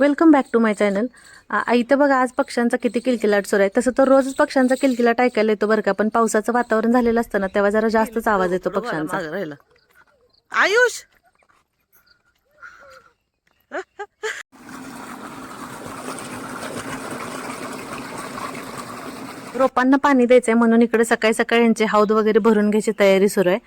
Welcome back to my channel इथं बघा आज पक्ष्यांचा किती किलकिलाट सुरू आहे. तसं तर रोजच पक्ष्यांचा किलकिलाट ऐकायला येतो बरं का पण पावसाचं वातावरण झालेलं असतं ना तेव्हा जरा जास्तच आवाज येतो पक्ष्यांचा. आयुष! रोपांना पाणी द्यायचंय म्हणून इकडे सकाळी सकाळी यांचे हौद वगैरे भरून घ्यायची तयारी सुरू आहे.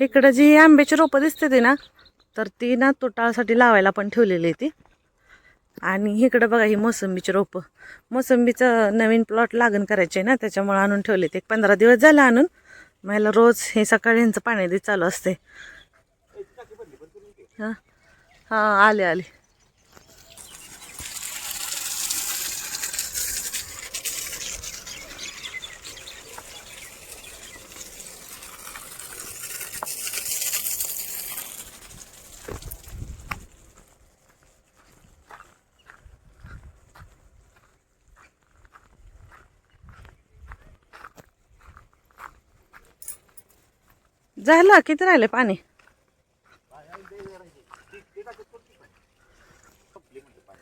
इकडं जी आंब्याची रोपं दिसते ती ना तर ती ना तुटाळसाठी लावायला पण ठेवलेली आहे ती. आणि इकडं बघा ही मोसंबीची रोपं. मोसंबीचं नवीन प्लॉट लागण करायचे ना त्याच्यामुळे आणून ठेवले ते. एक पंधरा दिवस झालं आणून मला रोज हे सकाळी ह्यांचं पाणी दे चालू असते हां हां आले आले. झालं किती राहिले? पाणी.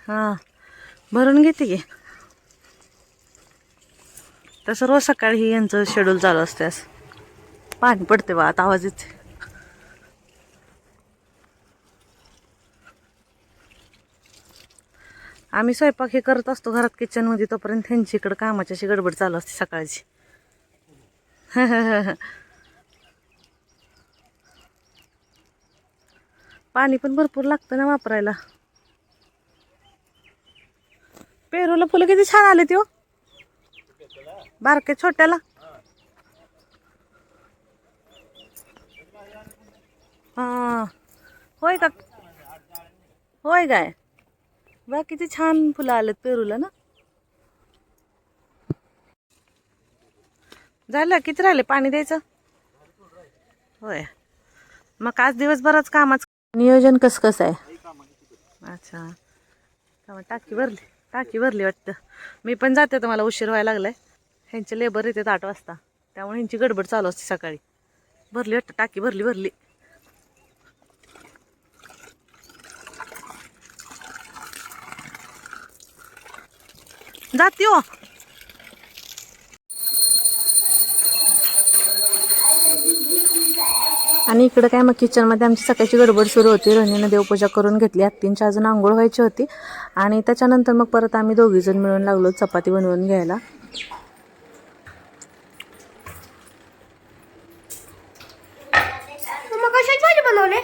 हा भरून घेते की. तसं रोज सकाळी यांचं शेड्यूल चालू असते असं पाणी पडते बा आता आवाज येते आम्ही स्वयंपाक हे करत असतो घरात किचनमध्ये तोपर्यंत त्यांची इकडं कामाची अशी गडबड चालू असते सकाळची. पाणी पण भरपूर लागतं ना वापरायला. पेरूला फुलं किती छान आले ते हो. बारके छोट्याला. होय का? होय काय? बा किती छान फुलं आलेत पेरूला ना. झालं किती राहिले? पाणी द्यायचं? होय. मग आज दिवसभरच कामाच नियोजन कस कसं आहे? अच्छा. त्यामुळे टाकी भरली. टाकी भरली वाटतं. मी पण जाते तर मला उशीर व्हायला लागलाय. ह्यांचे लेबर येते आठ वाजता. त्यामुळे ह्यांची गडबड चालू असते सकाळी. भरली वाटतं टाकी भरली भरली. जाती हो. आणि इकडं काय मग किचनमध्ये आमची सकाळची गडबड सुरू होती. रोहिणीनं देवपूजा करून घेतली. आत्तींच्या अजून आंघोळ व्हायची होती. आणि त्याच्यानंतर मग परत आम्ही दोघीजण मिळून लागलो चपाती बनवून घ्यायला. मग बनवले?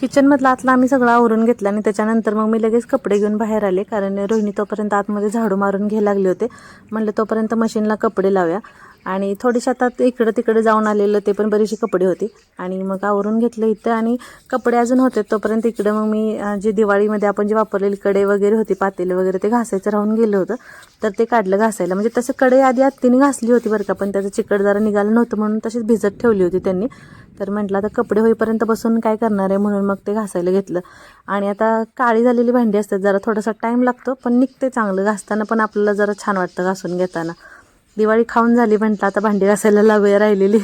किचनमधला आतलं आम्ही सगळं आवरून घेतला आणि त्याच्यानंतर मग मी लगेच कपडे घेऊन बाहेर आले. कारण रोहिणी तोपर्यंत आतमध्ये झाडू मारून घ्यायला लागले होते. म्हणलं तोपर्यंत मशीनला कपडे लावूया. आणि थोडेसे आता इकडं तिकडे जाऊन आलेलं ते पण बरीचशी कपडे होती. आणि मग आवरून घेतलं इथं आणि कपडे अजून होते तोपर्यंत इकडं मग मी जे दिवाळीमध्ये आपण जे वापरलेली कडे वगैरे होती पातेले वगैरे ते घासायचं राहून गेलं होतं. तर ते काढलं घासायला. म्हणजे तसं कडे आधी आत्तीने घासली होती बरं का पण त्याचं चिकट जरा निघालं नव्हतं म्हणून तशीच भिजत ठेवली होती त्यांनी. तर म्हटलं आता कपडे होईपर्यंत बसून काय करणार आहे म्हणून मग ते घासायला घेतलं. आणि आता काळी झालेली भांडी असतात जरा थोडासा टाईम लागतो पण निघते चांगलं घासताना पण आपल्याला जरा छान वाटतं घासून घेताना. दिवाळी खाऊन झाली म्हटलं आता भांडी घासायला लागू राहिलेली.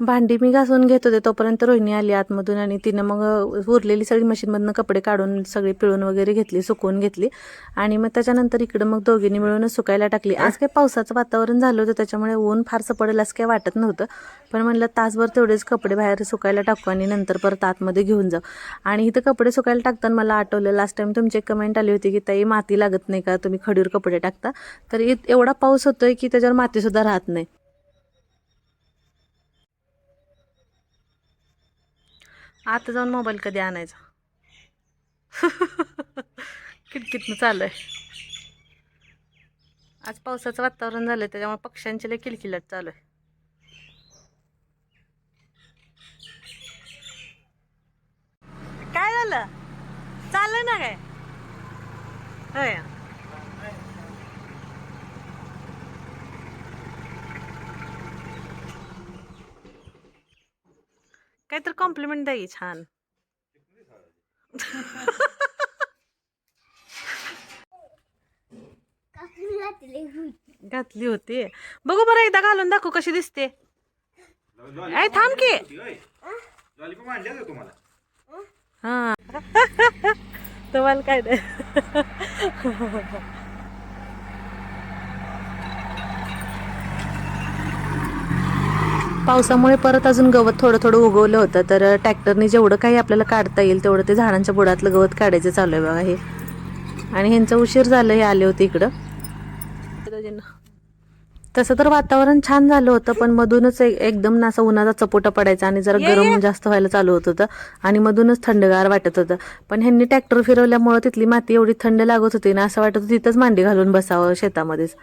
भांडी मी घासून घेत होते तोपर्यंत रोहिणी आली आतमधून आणि तिनं मग उरलेली सगळी मशीनमधनं कपडे काढून सगळी पिळून वगैरे घेतली सुकवून घेतली. आणि मग त्याच्यानंतर इकडं मग दोघींनी मिळूनच सुकायला टाकली. आज काय पावसाचं वातावरण झालं होतं त्याच्यामुळे ऊन फारसं पडेल असं काही वाटत नव्हतं. पण म्हणलं तासभर तेवढेच कपडे बाहेर सुकायला टाकू आणि नंतर परत आतमध्ये घेऊन जाऊ. आणि इथं कपडे सुकायला टाकताना मला आठवलं लास्ट टाइम तुमची एक कमेंट आली होती की ताई माती लागत नाही का? तुम्ही खडीवर कपडे टाकता. तर एवढा पाऊस होतोय की त्याच्यावर मातीसुद्धा राहत नाही. आता जाऊन मोबाईल कधी आणायचा? किटकिटनं चालू आहे आज पावसाचं वातावरण झालं त्याच्यामुळे पक्ष्यांची लय किलकिलाट चालू आहे काय झालं? चाललं ना काय? होय. काहीतरी कॉम्प्लिमेंट द्या छान. घातली होती. बघू बरं एकदा घालून दाखव कशी दिसते. ऐ थांब की. हा. तुम्हाला काय पावसामुळे परत अजून गवत थोडं थोडं उगवलं होतं तर ट्रॅक्टरने जेवढं काही आपल्याला काढता येईल तेवढं ते झाडांच्या बुडातलं गवत काढायचं चालू आहे बघा हे. आणि ह्यांचं उशीर झालं हे आले होते इकडं. तसं तर वातावरण छान झालं होतं पण मधूनच एक- एकदम ना असं उन्हाचा चपोटा पडायचा आणि जरा गरम जास्त व्हायला चालू होत होतं आणि मधूनच थंडगार वाटत होतं. पण ह्यांनी ट्रॅक्टर फिरवल्यामुळं तिथली माती एवढी थंड लागत होती ना असं वाटत होतं तिथंच मांडी घालून बसावं शेतामध्येच.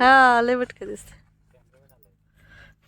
हा लय बटक दिसत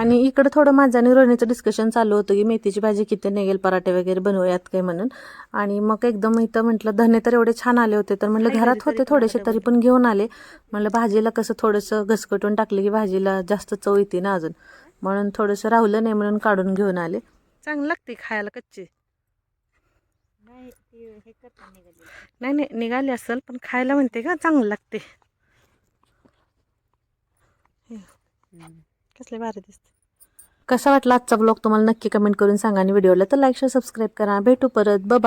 आणि इकडं थोडं माझं आणि रोहिणीचं डिस्कशन चालू होतं की मेथीची भाजी किती निघेल पराठे वगैरे बनवूयात काय म्हणून. आणि मग एकदम इथं म्हटलं धने तर एवढे छान आले होते तर म्हटलं घरात होते थोडेसे तरी पण घेऊन आले. म्हणलं भाजीला कसं थोडंसं घसकटून टाकलं की भाजीला जास्त चव येते ना अजून. म्हणून थोडंसं राहुलं नाही म्हणून काढून घेऊन आले. चांगलं लागते खायला कच्ची. नाही नाही निघाली असेल पण खायला म्हणते का चांगलं लागते. कसले भारी दिसते. कसा वाटला आजचा ब्लॉग तुम्हाला नक्की कमेंट करून सांगा आणि व्हिडिओला तर लाईक शेअर सबस्क्राईब करा. भेटू परत. बाय